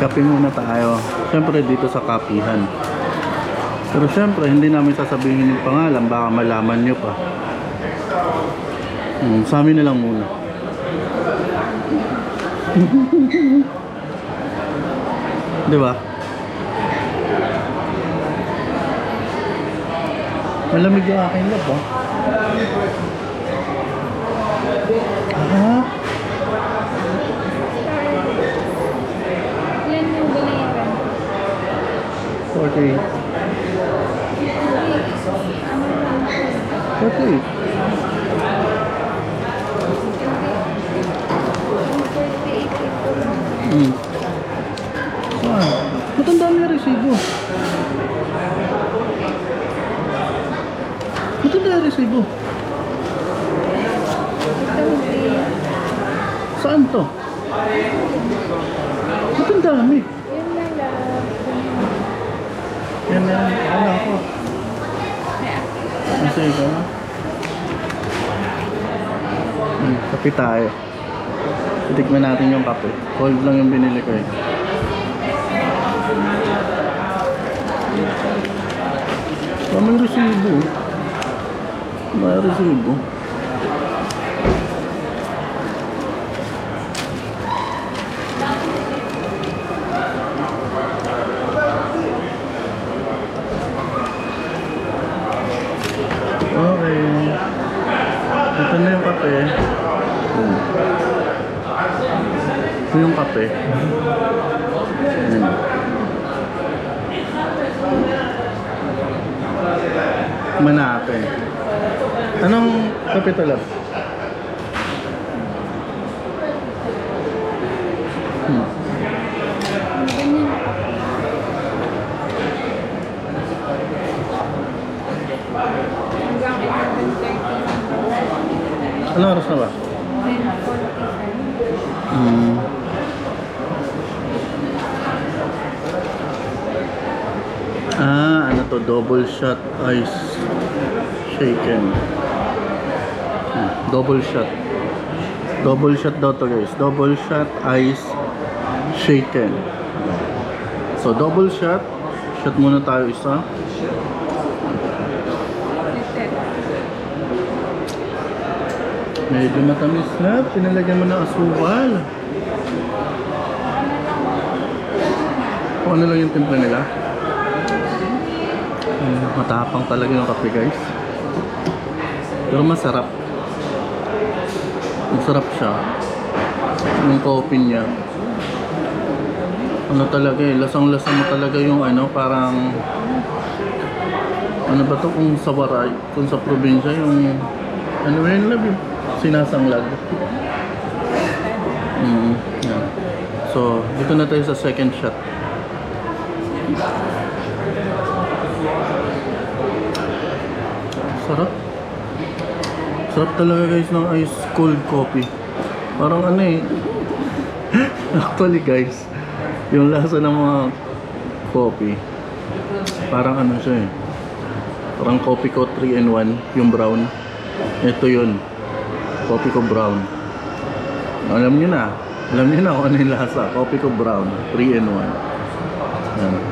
Kape muna tayo. Siyempre dito sa kapihan. Pero siyempre, hindi namin sasabihin yung pangalan. Baka malaman nyo pa. Hmm, sa amin na lang muna. Di ba? Malamig yung aking lab, ah. Ah, 48. 48. Hmm. Saan? Ba't ang dami yung resibo? Ba't ang dami yung resibo? Saan to? Ba't ang dami? Yan na, wala ko. Kasi ikaw na. Hmm, kape tayo. Titikman natin yung kape. Cold lang yung binili ko eh. May resibo. May resibo. Okay. Ito na yung kape. Hmm. Ito yung kape. Hmm. Manate. Anong kape to love? Hmm. Ganyan. Hanggang 11.30. Anong oras na ba? 10.45. Hmm. Ah, to? Double shot ice shaken. Hmm, double shot. Double shot daw to guys. Double shot ice shaken. So double shot. Shot muna tayo isa. Medyo matamis na. Pinalagyan mo ng asukal. Kung ano lang yung timpla nila. Matapang talaga yung kape guys. Pero masarap. Masarap siya. Yung coffee niya. Ano talaga eh, lasang-lasa mo talaga yung ano, parang ano ba to kung sa Waray, kung sa probinsya yung ano yun love yun? Sinasanglag. Mm, yeah. So, dito na tayo sa second shot. Sarap. Sarap talaga guys ng ice cold coffee. Parang ano eh. Actually guys, yung lasa ng mga coffee, parang ano siya eh. Parang coffee ko 3 in 1, yung brown. Ito yun. Coffee ko brown. Alam niyo na. Alam niyo na kung ano yung lasa. Coffee ko brown. 3 in 1. Yan.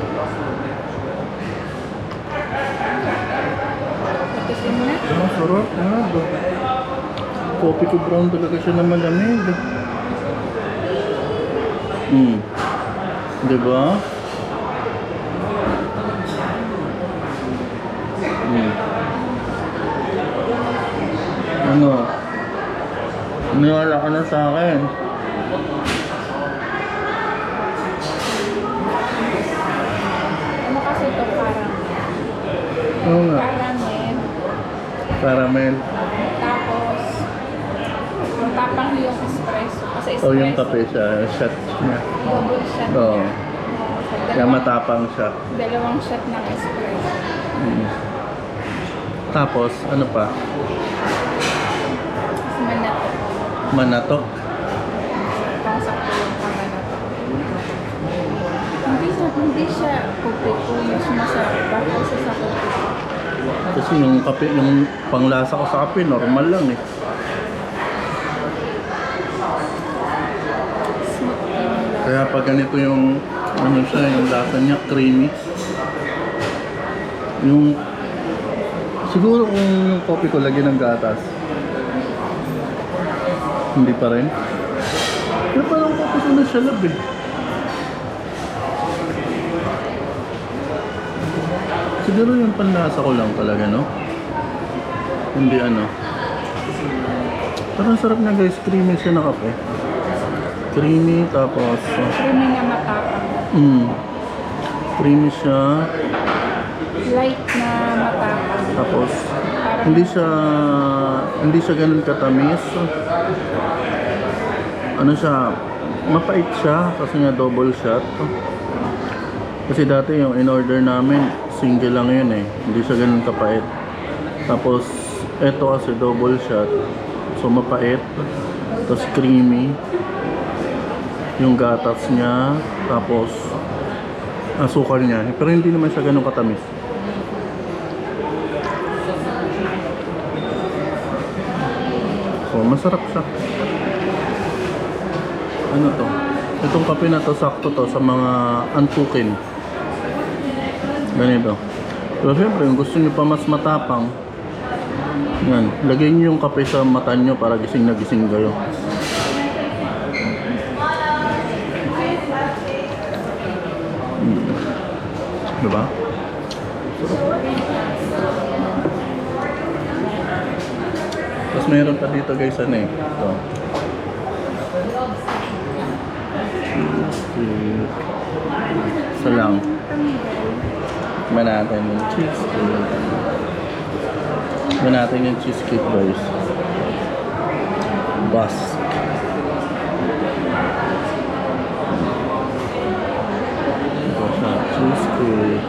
Tapusin mo na. Ba? Coffee ko brown talaga siya na malamig. Hmm. Diba? Hmm. Ano? Niwala ka na sa akin. Ano kasi ito parang Oo nga. caramel. Caramel. Tapos, ang tapang yung espresso. Kasi espresso. O yung kape siya. Shot niya. Double shot Oo. niya. Kaya matapang siya. dalawang shot ng espresso. Mm. Tapos, ano pa? Tapos manato. Manato. Pang sakto yung pamanato. Hindi siya, hindi siya kopi ko. Mas masarap pa kasi sa. Kasi yung kape, yung panglasa ko sa kape, normal lang eh. Kaya pag ganito yung ano siya, yung lasa niya, creamy. Yung, siguro kung yung coffee ko lagyan ng gatas, hindi pa rin. Pero parang coffee ko na siya lab eh. Siguro yung panlasa ko lang talaga, no? Hindi ano. Parang sarap na guys, creamy siya na kape. Creamy, tapos... uh, Creamy na matapang. Mm. Creamy siya. Light na matapang. Tapos, Parang hindi siya hindi siya ganun katamis. Ano siya, mapait siya kasi nga double shot. Kasi dati yung in-order namin, single lang yun eh. Hindi siya ganun kapait. Tapos, eto kasi double shot. So, mapait. Tapos, creamy. Yung gatas niya. Tapos, asukal niya. Pero hindi naman siya ganun katamis. So, masarap siya. Ano to? Itong kape na to, sakto to sa mga antukin. Ganito. Pero syempre, kung gusto nyo pa mas matapang, yan, lagay nyo yung kape sa mata nyo para gising na gising kayo. Hmm. Diba? Tapos meron pa dito guys, ano eh. Ito. Isa. Tikman natin yung cheesecake. Tikman natin yung cheesecake. Ito siya, cheesecake.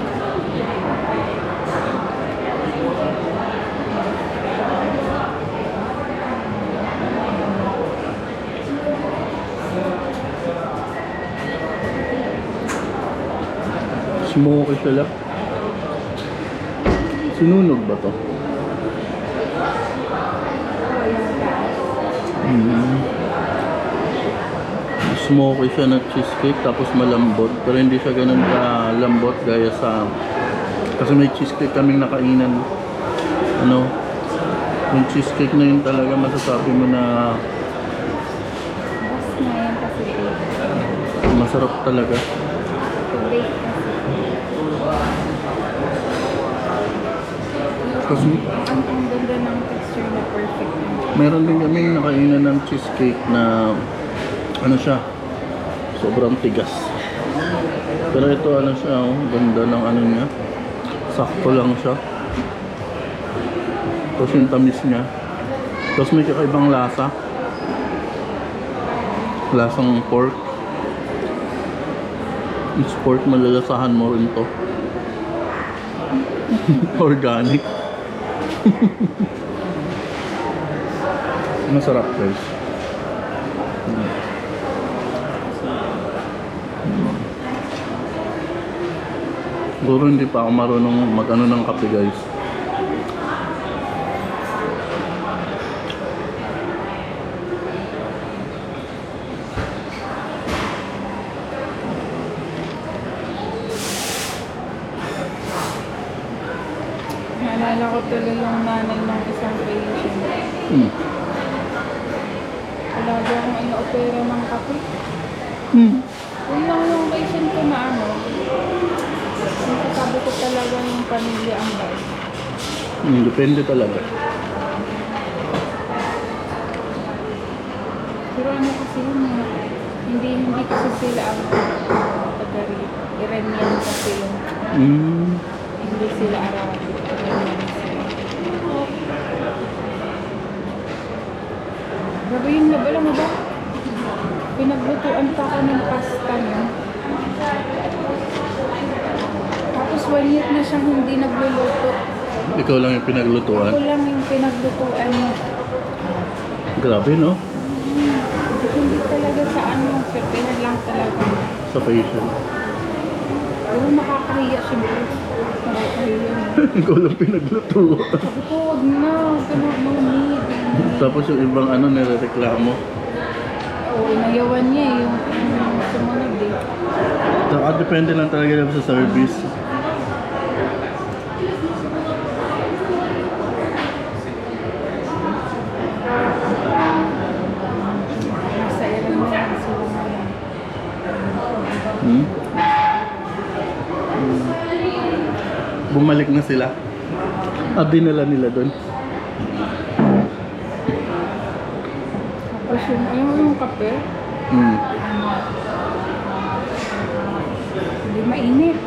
Smoky sila. Sinunog ba to? Mm. Smoky siya na cheesecake tapos malambot. Pero hindi siya ganun ka lambot gaya sa... Kasi may cheesecake kaming nakainan. Ano? Yung cheesecake na yun talaga masasabi mo na masarap talaga. Bake kasi. Ang, ang ganda ng texture na perfect. Meron din kami nakainan ng cheesecake na ano siya, sobrang tigas. Pero ito ano siya, oh, ganda ng ano niya. Sakto lang siya. Tapos yung tamis niya. Tapos may kakaibang lasa. Lasang pork. Yung pork malalasahan mo rin to. Organic. Masarap guys. Mm. Siguro hindi pa ako marunong mag-ano ng kape guys. Naalala ko tuloy yung nanay ng isang patient. Mm. Lagi akong ino-opera ng kape. Mm. Yun lang yung patient ko na ano. Kasabi ko talaga yung pamilya ang guide. Mm, depende talaga. Pero ano kasi yun, eh, hindi hindi kasi sila ang taga Iranian kasi yung Mm. hindi sila Arabic. Iranian sila. Grabe nabala mo ba? Pinaglutuan pa ako ng pasta niya. Tapos one year na siyang hindi nagluluto. Ikaw lang yung pinaglutuan. Ako lang yung pinaglutuan niya. Grabe no? Hindi talaga sa ano, prepared lang talaga. Sa patient. Pero nakakahiya siyempre. Nakakahiya. Ikaw lang pinaglutuan. Sabi ko, wag na, huwag na. Tapos yung ibang ano nirereklamo. Oo, inayawan niya eh, yung, yung sumunod eh. Saka depende lang talaga yan sa service. Lang? Hmm. Bumalik na sila. Ah, dinala nila doon. Tapos yung, kape, Hmm. hindi mainit.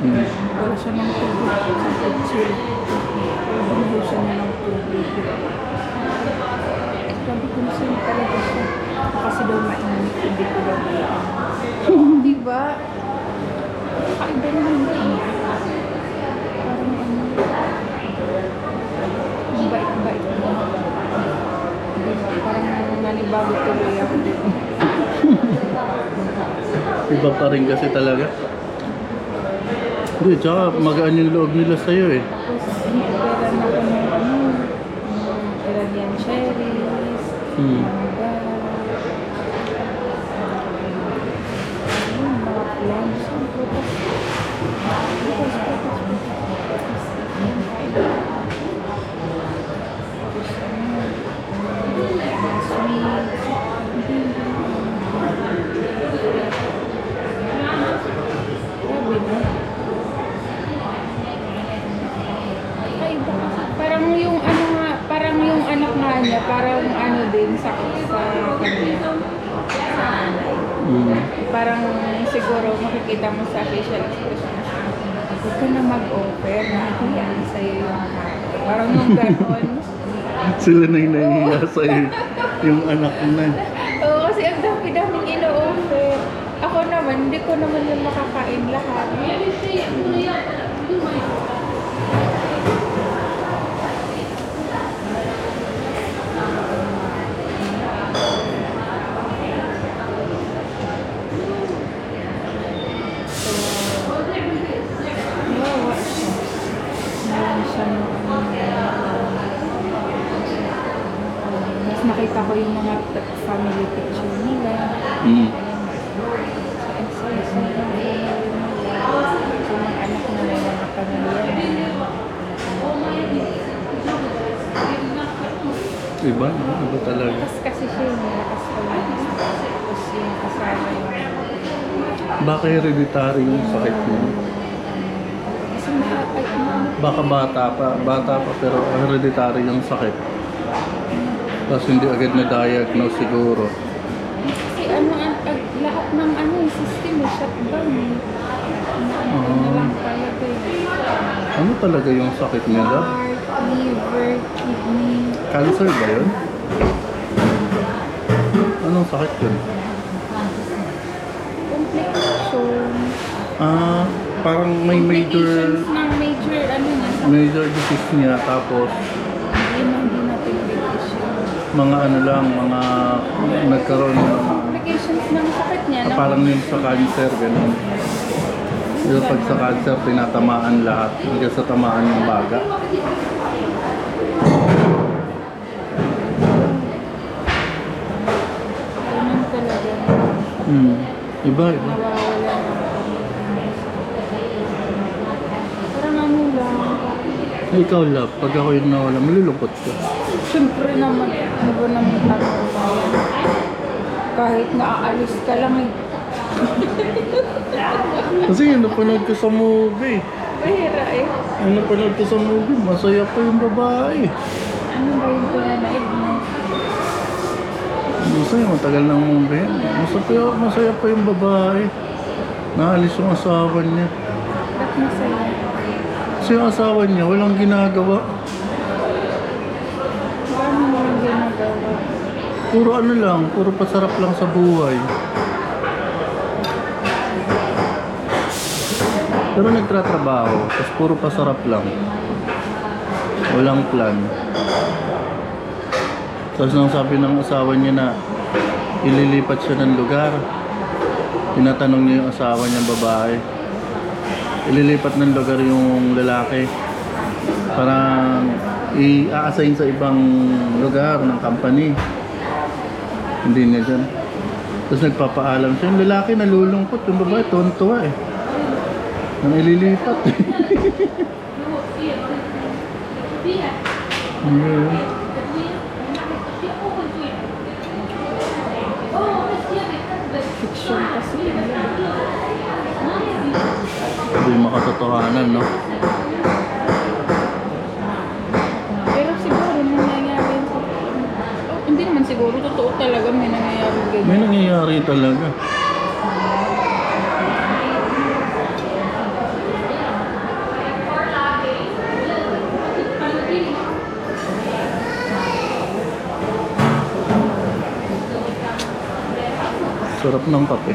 Hmm. Wala siya ng tubig. Sa chill. Bumili siya na ng tubig. Sabi ko na talaga siya. Kasi daw mainit, hindi ko daw. Di ba? Kakaiba naman nanibago tuloy ako dito. Iba pa rin kasi talaga. Hindi, tsaka magaan yung loob nila sa'yo eh. Tapos, hiniperan ako ng ano, cherries, Hmm. mangga, ayun, mga plums, ang prutas. Prutas, prutas, prutas. Tapos, ano, mga sweets. Hindi, Grabe na. Kakaiba kasi. Parang yung ano nga, parang yung anak nga niya, parang ano din sa sa kanya. Sa nanay. Hmm. Parang siguro makikita mo sa facial expression na huwag ka na mag-offer, nahihiyan sa'yo yung Parang yung ganon. Sila na yung nahihiya sa'yo. Yung anak na. Oo, kasi ang dami-daming ino-offer. Ako naman, hindi ko naman yung makakain lahat. So, nawawa siya. Nawawa siya ng Mas nakita ko yung mga family picture nila. Pamilya. Iba, no? Iba talaga. Lakas kasi siya yung lakas palanis. Tapos yung kasama yung... Baka hereditary yung sakit mo. Kasi makakay Baka bata pa, bata pa pero hereditary yung sakit. Tapos hindi agad na-diagnose siguro. Kasi ano, ang, ag, lahat ng ano, yung system eh, shutdown eh. Ano na lang talaga eh. Ano talaga yung sakit nila? Heart, liver, kidney. Cancer ba yun? Anong sakit yun? Complication. Ah, parang may major Complications ng major, ano na, major disease niya tapos yun ang hindi natin big issue. Mga ano lang, mga nagkaroon ng Complications ng sakit niya. ng- parang yung sa cancer, ganun. Yung pag sa cancer, tinatamaan lahat hanggang sa tamaan yung baga. Hmm. Iba, iba. Parang ano lang. Ikaw, love, pag ako yung nawala, malulungkot ka. Siyempre naman, ano ba naman tanong tayo? Kahit naaalis ka lang eh. Kasi yung napanood ko sa movie, Mahira eh. yung napanood ko sa movie, masaya pa yung babae. Ano ba yung pinanaig mo? Masaya, matagal ng movie. Masaya, masaya pa yung babae. Naalis yung asawa niya. Ba't masaya? Kasi yung asawa niya, walang ginagawa. Paano mo yung ginagawa? Puro ano lang, puro pasarap lang sa buhay. Pero nagtratrabaho, tapos puro pasarap lang. Walang plan. Tapos nang sabi ng asawa niya na ililipat siya ng lugar, tinatanong niya yung asawa niya babae. Ililipat ng lugar yung lalaki. Parang i-assign sa ibang lugar ng company. Hindi niya dyan. Tapos nagpapaalam siya. Yung lalaki nalulungkot, yung babae tontuwa eh. Nang ililipat. Yeah. Fiction kasi. Hindi makatotohanan, no? Hindi naman siguro, totoo talaga may nangyayari May ganyan. nangyayari talaga. Sarap ng kape.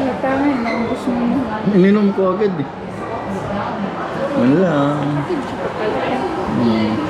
Kaya tama, naubos mo na. Ininom ko agad eh. Wala. Hmm.